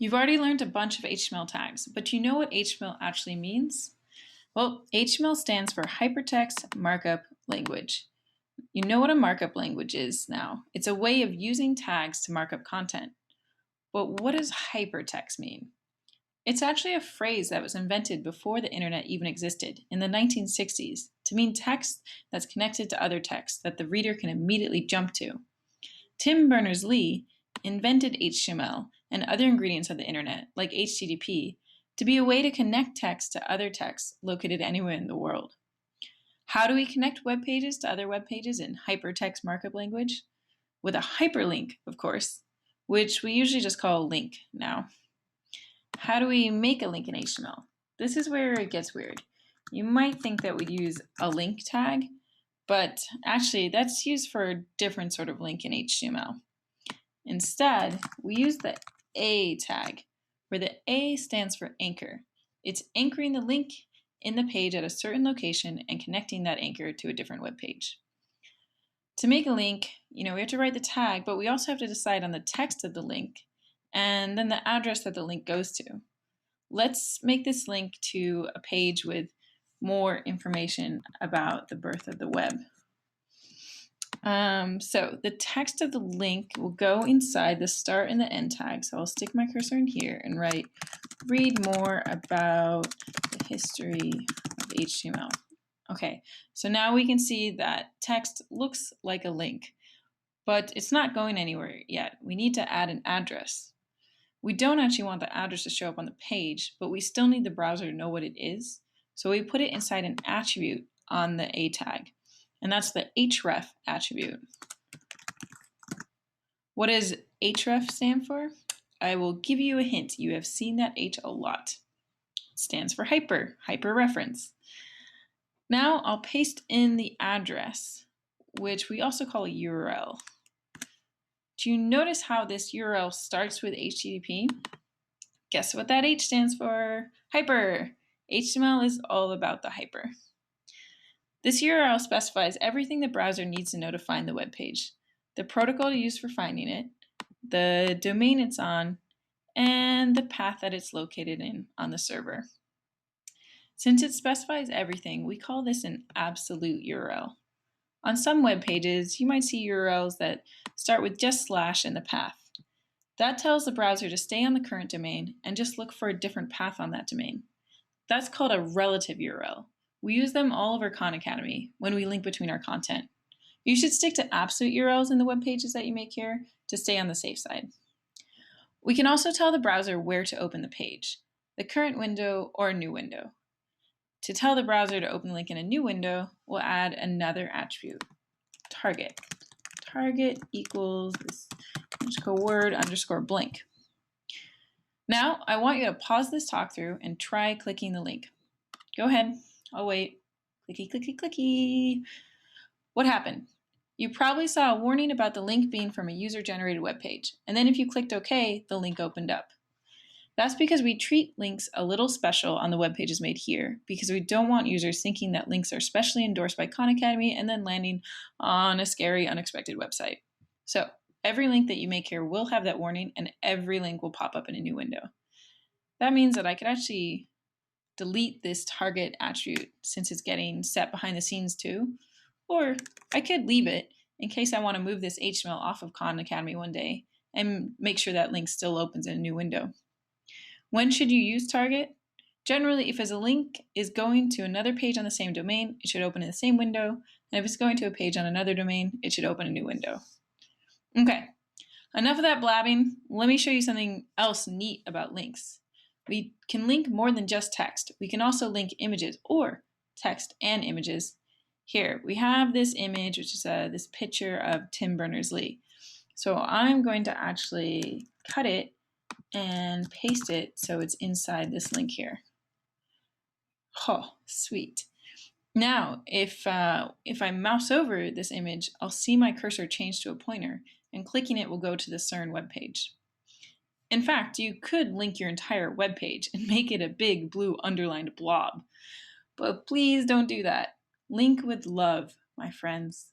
You've already learned a bunch of HTML tags, but do you know what HTML actually means? Well, HTML stands for Hypertext Markup Language. You know what a markup language is now. It's a way of using tags to mark up content. But what does hypertext mean? It's actually a phrase that was invented before the internet even existed, in the 1960s, to mean text that's connected to other text that the reader can immediately jump to. Tim Berners-Lee invented HTML and other ingredients of the internet, like HTTP, to be a way to connect text to other texts located anywhere in the world. How do we connect web pages to other web pages in hypertext markup language? With a hyperlink, of course, which we usually just call link now. How do we make a link in HTML? This is where it gets weird. You might think that we'd use a link tag, but actually that's used for a different sort of link in HTML. Instead, we use the A tag, where the A stands for anchor. It's anchoring the link in the page at a certain location and connecting that anchor to a different web page. To make a link, you know, we have to write the tag, but we also have to decide on the text of the link and then the address that the link goes to. Let's make this link to a page with more information about the birth of the web. Um, so the text of the link will go inside the start and the end tag. So I'll stick my cursor in here and write, read more about the history of HTML. Okay, so now we can see that text looks like a link, but it's not going anywhere yet. We need to add an address. We don't actually want the address to show up on the page, but we still need the browser to know what it is. So we put it inside an attribute on the A tag and that's the href attribute. What does href stand for? I will give you a hint. You have seen that H a lot. It stands for hyper, hyper reference. Now I'll paste in the address, which we also call a URL. Do you notice how this URL starts with HTTP? Guess what that H stands for? Hyper. HTML is all about the hyper. This URL specifies everything the browser needs to know to find the web page, the protocol to use for finding it, the domain it's on, and the path that it's located in on the server. Since it specifies everything, we call this an absolute URL. On some web pages, you might see URLs that start with just slash in the path. That tells the browser to stay on the current domain and just look for a different path on that domain. That's called a relative URL. We use them all over Khan Academy when we link between our content. You should stick to absolute URLs in the web pages that you make here to stay on the safe side. We can also tell the browser where to open the page, the current window or a new window. To tell the browser to open the link in a new window, we'll add another attribute, target. Target equals this underscore word underscore blank. Now, I want you to pause this talk through and try clicking the link. Go ahead. Oh, wait. Clicky, clicky, clicky. What happened? You probably saw a warning about the link being from a user-generated web page, and then if you clicked OK, the link opened up. That's because we treat links a little special on the web pages made here, because we don't want users thinking that links are specially endorsed by Khan Academy and then landing on a scary, unexpected website. So every link that you make here will have that warning, and every link will pop up in a new window. That means that I could actually delete this target attribute since it's getting set behind the scenes too. Or I could leave it in case I want to move this HTML off of Khan Academy one day and make sure that link still opens in a new window. When should you use target? Generally, if as a link is going to another page on the same domain, it should open in the same window. And if it's going to a page on another domain, it should open a new window. Okay, enough of that blabbing. Let me show you something else neat about links. We can link more than just text. We can also link images or text and images. Here, we have this image, which is uh, this picture of Tim Berners-Lee. So I'm going to actually cut it and paste it so it's inside this link here. Oh, sweet. Now, if, uh, if I mouse over this image, I'll see my cursor change to a pointer, and clicking it will go to the CERN webpage. In fact, you could link your entire web page and make it a big blue underlined blob. But please don't do that. Link with love, my friends.